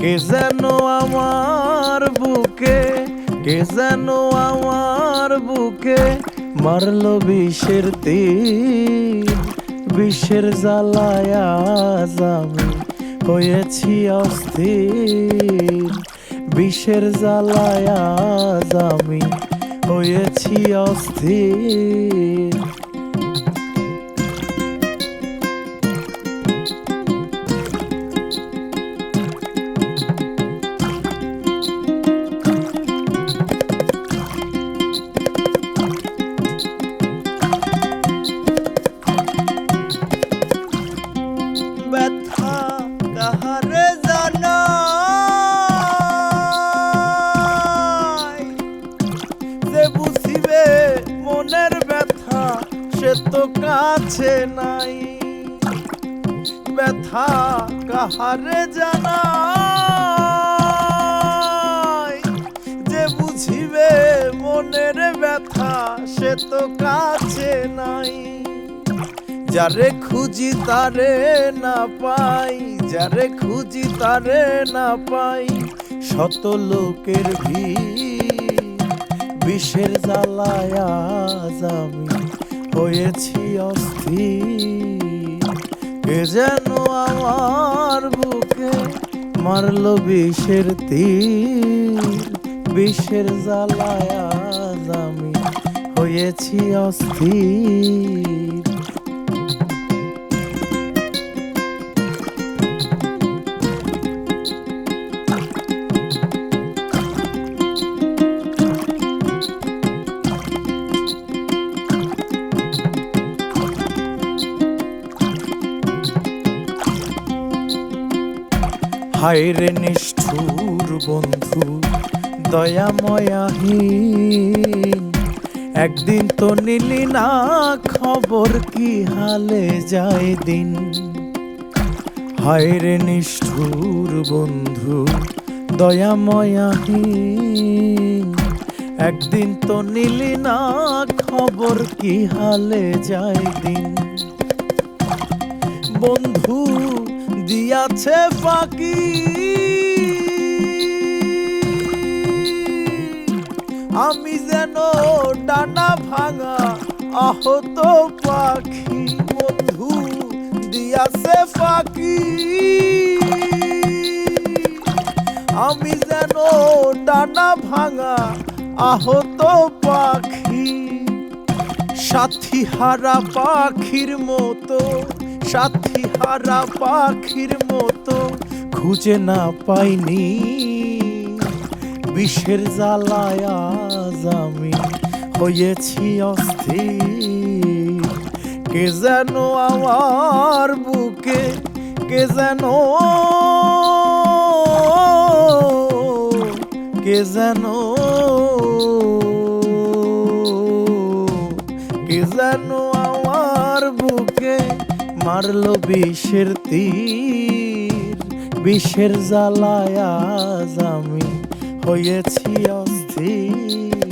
কে যেন আমার বুকে, কে যেন আমার বুকে মারলো বিষের তীর বিষের জ্বালায় আমি হয়েছি অস্থির। বিষের জ্বালায় আমি হয়েছি অস্থির। মনের ব্যথা, সে তো কাছে নাই। ব্যথা কাহারে জানাই যে বুঝিবে মনের ব্যথা, সে তো কাছে নাই। যারে খুঁজি তারে না পাই, যারে খুঁজি তারে না পাই, শত লোকের ভিড় বিষের জ্বালায় আমি হয়েছি অস্থির। কে যেন আমার বুকে মারল বিষের তীর। বিষের জ্বালায় আমি হয়েছি অস্থির। হায়রে নিষ্ঠুর বন্ধু, দয়াময়াহীন। একদিন তো নিলি না, খবর কি হালে যায় দিন? হায়রে নিষ্ঠুর বন্ধু, দয়াময়াহীন। একদিন তো নিলি না, খবর কি হালে যায় দিন? বন্ধু দিয়াছে ফাঁকি আমি যেন ডানা ভাঙা আহত পাখি, বন্ধু দিয়াছে ফাঁকি। আমি যেন ডানা ভাঙা আহত পাখি। সাথী হারা পাখির মতো সাথী হারা পাখির মতো খুঁজে না পাইনি। বিষের জ্বালায় আজ আমি হয়েছি অস্থির। কে যেন আমার বুকে, কে যেন কে যেন কে যেন আমার বুকে মারলো বিষের তীর। বিষের জ্বালায় আজ আমি হয়েছি অস্থির।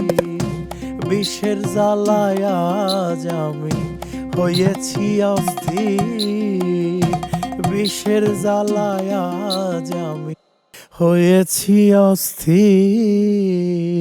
বিষের জ্বালায় আজ আমি হয়েছি অস্থির। বিষের জ্বালায় আজ আমি হয়েছি অস্থির।